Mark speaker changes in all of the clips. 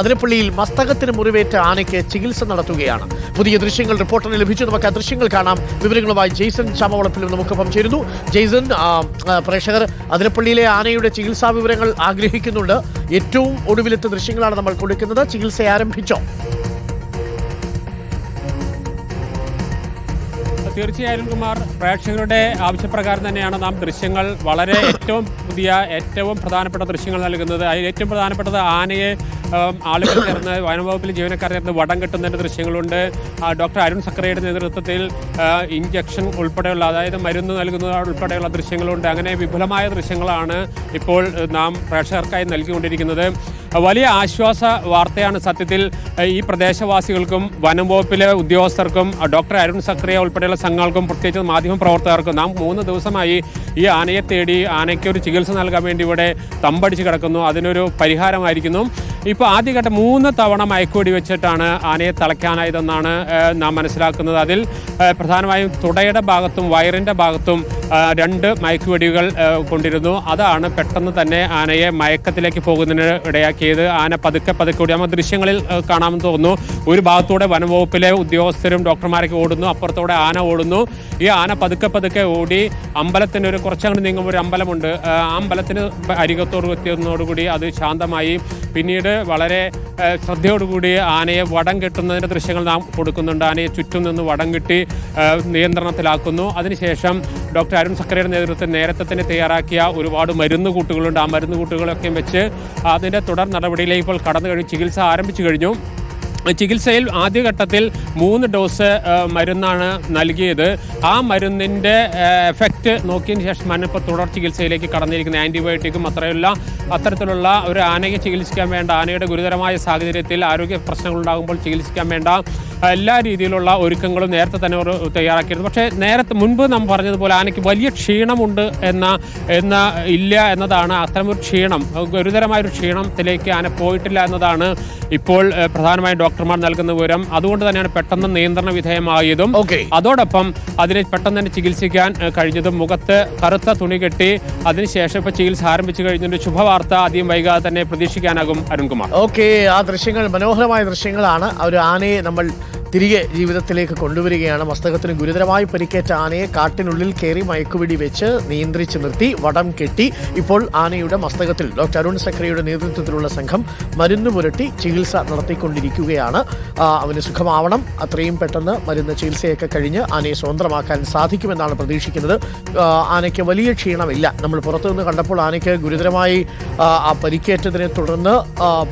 Speaker 1: അതിരപ്പള്ളിയിൽ മസ്തകത്തിന് മുറിവേറ്റ ആനയ്ക്ക് ചികിത്സ നടത്തുകയാണ്. പുതിയ ദൃശ്യങ്ങൾ റിപ്പോർട്ടറിന് ലഭിച്ചു. നമുക്ക് ആ ദൃശ്യങ്ങൾ കാണാം. വിവരങ്ങളുമായി ജെയ്സൺ ചാമവളപ്പിലും നമുക്കൊപ്പം ചേരുന്നു. ജെയ്സൺ പ്രേക്ഷകർ അതിരപ്പള്ളിയിലെ ആനയുടെ ചികിത്സാ വിവരങ്ങൾ ആഗ്രഹിക്കുന്നുണ്ട്. ഏറ്റവും ഒടുവിലത്തെ ദൃശ്യങ്ങളാണ് നമ്മൾ കൊടുക്കുന്നത്. ചികിത്സ ആരംഭിച്ചോ?
Speaker 2: തീർച്ചയായും കുമാർ പ്രേക്ഷകരുടെ ആവശ്യപ്രകാരം തന്നെയാണ് നാം ദൃശ്യങ്ങൾ വളരെ ഏറ്റവും പുതിയ ഏറ്റവും പ്രധാനപ്പെട്ട ദൃശ്യങ്ങൾ നൽകുന്നത്. അതിൽ ഏറ്റവും പ്രധാനപ്പെട്ടത് ആനയെ ആളുകൾ ചേർന്ന് വനംവകുപ്പിലെ ജീവനക്കാർ ചേർന്ന് വടം കെട്ടുന്നതിന്റെ ദൃശ്യങ്ങളുണ്ട്. ഡോക്ടർ അരുൺ സക്രയുടെ നേതൃത്വത്തിൽ ഇഞ്ചക്ഷൻ ഉൾപ്പെടെയുള്ള അതായത് മരുന്ന് നൽകുന്ന ഉൾപ്പെടെയുള്ള ദൃശ്യങ്ങളുണ്ട്. അങ്ങനെ വിപുലമായ ദൃശ്യങ്ങളാണ് ഇപ്പോൾ നാം പ്രേക്ഷകർക്കായി നൽകിക്കൊണ്ടിരിക്കുന്നത്. വലിയ ആശ്വാസ വാർത്തയാണ് സത്യത്തിൽ ഈ പ്രദേശവാസികൾക്കും വനം വകുപ്പിലെ ഉദ്യോഗസ്ഥർക്കും ഡോക്ടർ അരുൺ സക്രിയ ഉൾപ്പെടെയുള്ള സംഘങ്ങൾക്കും പ്രത്യേകിച്ച് മാധ്യമ പ്രവർത്തകർക്കും നാം മൂന്ന് ദിവസമായി ഈ ആനയെ തേടി ആനയ്ക്ക് ഒരു ചികിത്സ നൽകാൻ വേണ്ടി ഇവിടെ തമ്പടിച്ച് കിടക്കുന്നു. അതിനൊരു പരിഹാരമായിരിക്കുന്നു. ഇപ്പോൾ ആദ്യഘട്ടം മൂന്ന് തവണ മയക്കുവെടി വെച്ചിട്ടാണ് ആനയെ തളയ്ക്കാനായതെന്നാണ് നാം മനസ്സിലാക്കുന്നത്. അതിൽ പ്രധാനമായും തുടയുടെ ഭാഗത്തും വയറിന്റെ ഭാഗത്തും രണ്ട് മയക്കുവെടികൾ കൊണ്ടിരുന്നു. അതാണ് പെട്ടെന്ന് തന്നെ ആനയെ മയക്കത്തിലേക്ക് പോകുന്നതിന് ഇടയാക്കിയത്. ആന പതുക്കെ പതുക്കെ ഓടി. നമ്മൾ ദൃശ്യങ്ങളിൽ കാണാമെന്ന് തോന്നുന്നു. ഒരു ഭാഗത്തൂടെ വനംവകുപ്പിലെ ഉദ്യോഗസ്ഥരും ഡോക്ടർമാരൊക്കെ ഓടുന്നു. അപ്പുറത്തൂടെ ആന ഓടുന്നു. ഈ ആന പതുക്കെ പതുക്കെ ഓടി അമ്പലത്തിന് ഒരു കുറച്ചങ്ങോട്ട് നീങ്ങുമ്പോൾ ഒരു അമ്പലമുണ്ട്. ആ അമ്പലത്തിന് അരികത്തോട് എത്തിയതോടുകൂടി അത് ശാന്തമായി. പിന്നീട് വളരെ ശ്രദ്ധയോടുകൂടി ആനയെ വടം കെട്ടുന്നതിന്റെ ദൃശ്യങ്ങൾ നാം കൊടുക്കുന്നുണ്ട്. ആനയെ ചുറ്റും നിന്ന് വടം കെട്ടി നിയന്ത്രണത്തിലാക്കുന്നു. അതിനുശേഷം ഡോക്ടർ അരുൺ സക്കരയുടെ നേതൃത്വത്തിൽ നേരത്തെ തന്നെ തയ്യാറാക്കിയ ഒരുപാട് മരുന്ന് കൂട്ടുകളുണ്ട്. ആ മരുന്ന് കൂട്ടുകളൊക്കെ വെച്ച് അതിന്റെ തുടർ നടപടിയിലേക്ക് ഇപ്പോൾ കടന്നു കഴിഞ്ഞു. ചികിത്സ ആരംഭിച്ചു കഴിഞ്ഞു. ചികിത്സയിൽ ആദ്യഘട്ടത്തിൽ മൂന്ന് ഡോസ് മരുന്നാണ് നൽകിയത്. ആ മരുന്നിന്റെ എഫക്റ്റ് നോക്കിയതിന് ശേഷമാണ് ഇപ്പോൾ തുടർ ചികിത്സയിലേക്ക് കടന്നിരിക്കുന്നത്. ആന്റിബയോട്ടിക്കും അത്രയുള്ള അത്തരത്തിലുള്ള ഒരു ആനയെ ചികിത്സിക്കാൻ വേണ്ട ആനയുടെ ഗുരുതരമായ സാഹചര്യത്തിൽ ആരോഗ്യ പ്രശ്നങ്ങളുണ്ടാകുമ്പോൾ ചികിത്സിക്കാൻ വേണ്ട എല്ലാ രീതിയിലുള്ള ഒരുക്കങ്ങളും നേരത്തെ തന്നെ തയ്യാറാക്കിയിരുന്നു. പക്ഷേ നേരത്തെ മുൻപ് നാം പറഞ്ഞതുപോലെ ആനയ്ക്ക് വലിയ ക്ഷീണമുണ്ട് എന്ന എന്ന ഇല്ല എന്നതാണ് അത്തരമൊരു ക്ഷീണം. ഗുരുതരമായൊരു ക്ഷീണത്തിലേക്ക് ആന പോയിട്ടില്ല എന്നതാണ് ഇപ്പോൾ പ്രധാനമായും ഡോക്ടർമാർ നൽകുന്ന വിവരം. അതുകൊണ്ട് തന്നെയാണ് പെട്ടെന്ന് നിയന്ത്രണ വിധേയമായതും.
Speaker 1: ഓക്കെ.
Speaker 2: അതോടൊപ്പം അതിനെ പെട്ടെന്ന് തന്നെ ചികിത്സിക്കാൻ കഴിഞ്ഞതും മുഖത്ത് കറുത്ത തുണി കെട്ടി അതിനുശേഷം ഇപ്പോൾ ചികിത്സ ആരംഭിച്ചു കഴിഞ്ഞതിന്റെ ശുഭവാർത്ത ആദ്യം വൈകാതെ തന്നെ പ്രതീക്ഷിക്കാനാകും അരുൺകുമാർ.
Speaker 1: ഓക്കെ ആ ദൃശ്യങ്ങൾ മനോഹരമായ ദൃശ്യങ്ങളാണ്. ആ ഒരു ആനയെ നമ്മൾ തിരികെ ജീവിതത്തിലേക്ക് കൊണ്ടുവരികയാണ്. മസ്തകത്തിന് ഗുരുതരമായി പരിക്കേറ്റ ആനയെ കാട്ടിനുള്ളിൽ കയറി മയക്കുപിടി വെച്ച് നിയന്ത്രിച്ച് നിർത്തി വടം കെട്ടി. ഇപ്പോൾ ആനയുടെ മസ്തകത്തിൽ ഡോക്ടർ അരുൺ സക്രയുടെ നേതൃത്വത്തിലുള്ള സംഘം മരുന്ന് പുരട്ടി ചികിത്സ നടത്തിക്കൊണ്ടിരിക്കുകയാണ്. അവന് സുഖമാവണം. അത്രയും പെട്ടെന്ന് മരുന്ന് ചികിത്സയൊക്കെ കഴിഞ്ഞ് ആനയെ സ്വതന്ത്രമാക്കാൻ സാധിക്കുമെന്നാണ് പ്രതീക്ഷിക്കുന്നത്. ആനയ്ക്ക് വലിയ ക്ഷീണമില്ല. നമ്മൾ പുറത്തുനിന്ന് കണ്ടപ്പോൾ ആനയ്ക്ക് ഗുരുതരമായി ആ, പരിക്കേറ്റതിനെ തുടർന്ന്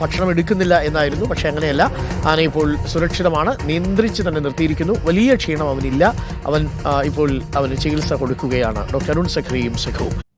Speaker 1: ഭക്ഷണം എടുക്കുന്നില്ല എന്നായിരുന്നു. പക്ഷെ അങ്ങനെയല്ല. ആന ഇപ്പോൾ സുരക്ഷിതമാണ് നിയന്ത്രിച്ച് തന്നെ നിർത്തിയിരിക്കുന്നു. വലിയ ക്ഷീണം അവനില്ല. അവൻ ഇപ്പോൾ അവന് ചികിത്സ കൊടുക്കുകയാണ്. ഡോക്ടർ അരുൺ സഖ്രിയും സഖവും.